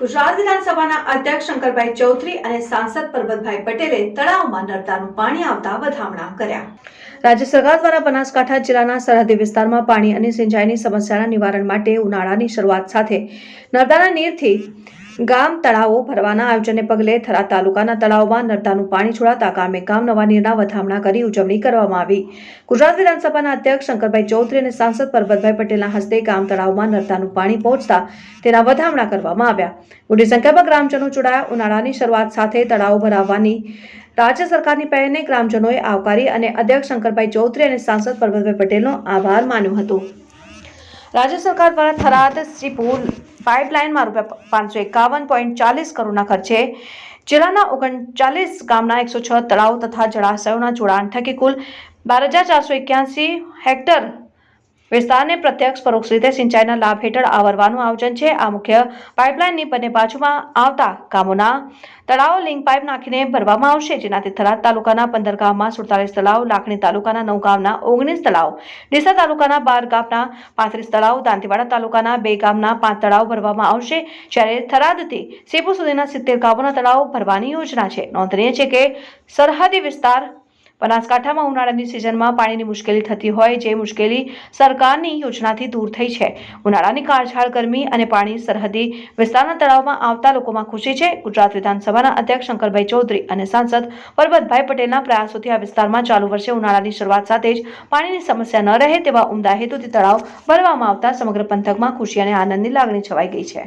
ગુજરાત વિધાનસભાના અધ્યક્ષ શંકરભાઈ ચૌધરી અને સાંસદ પરબતભાઈ પટેલે તળાવમાં નર્મદાનું પાણી આવતા વધામણા કર્યા. રાજ્ય સરકાર દ્વારા બનાસકાંઠા જિલ્લાના સરહદી વિસ્તારમાં પાણી અને સિંચાઈની સમસ્યાના નિવારણ માટે ઉનાળાની શરૂઆત સાથે નર્મદાના નીરથી ગામ તળાવો ભરવાના આયોજનને પગલે થરા તાલુકાના તળાવમાં નર્મદાનું પાણી છોડાતા ગામે ગામ નવા નીરના વધામણા કરી ઉજવણી કરવામાં આવી. ગુજરાત વિધાનસભાના અધ્યક્ષ શંકરભાઈ ચૌધરી અને સાંસદ પરબતભાઈ પટેલના હસ્તે ગામ તળાવમાં નર્મદાનું પાણી પહોંચતા તેના વધામણા કરવામાં આવ્યા. મોટી સંખ્યામાં ગ્રામજનો જોડાયા. ઉનાળાની શરૂઆત સાથે તળાવ ભરાવવાની રાજ્ય સરકારની પહેલને ગ્રામજનોએ આવકારી અને અધ્યક્ષ શંકરભાઈ ચૌધરી અને સાંસદ પરબતભાઈ પટેલનો આભાર માન્યો હતો. રાજ્ય સરકાર દ્વારા થરાદ શ્રીપુર પાઇપલાઇનમાં રૂપિયા પાંચસો એકાવન પોઈન્ટ ચાલીસ કરોડના ખર્ચે જિલ્લાના ઓગણચાલીસ ગામના એકસો છ તળાવ તથા જળાશયોના જોડાણ થકી કુલ બાર હજાર ચારસો એક્યાસી હેક્ટર વિસ્તારને પ્રત્યક્ષ પરોક્ષ રીતે સિંચાઈના લાભ હેઠળ આવરવાનું આયોજન છે. આ મુખ્ય પાઇપલાઇનની બંને બાજુમાં આવતા ગામોના તળાવો લિંક પાઇપ નાખીને ભરવામાં આવશે. જેનાથી થરાદ તાલુકાના પંદર ગામમાં સુડતાલીસ તળાવ, લાખણી તાલુકાના નવ ગામના ઓગણીસ તળાવ, ડીસા તાલુકાના બાર ગામના પાંત્રીસ તળાવ, દાંતીવાડા તાલુકાના બે ગામના પાંચ તળાવ ભરવામાં આવશે. જ્યારે થરાદથી સેપુ સુધીના સિત્તેર ગામોના તળાવ ભરવાની યોજના છે. નોંધનીય છે કે સરહદી વિસ્તાર બનાસકાંઠામાં ઉનાળાની સિઝનમાં પાણીની મુશ્કેલી થતી હોય જે મુશ્કેલી સરકારની યોજનાથી દૂર થઈ છે. ઉનાળાની કાળઝાળ ગરમી અને પાણી સરહદી વિસ્તારના તળાવમાં આવતા લોકોમાં ખુશી છે. ગુજરાત વિધાનસભાના અધ્યક્ષ શંકરભાઈ ચૌધરી અને સાંસદ પરબતભાઈ પટેલના પ્રયાસોથી આ વિસ્તારમાં ચાલુ વર્ષે ઉનાળાની શરૂઆત સાથે જ પાણીની સમસ્યા ન રહે તેવા ઉમદા હેતુથી તળાવ ભરવામાં આવતા સમગ્ર પંથકમાં ખુશી અને આનંદની લાગણી છવાઈ ગઈ છે.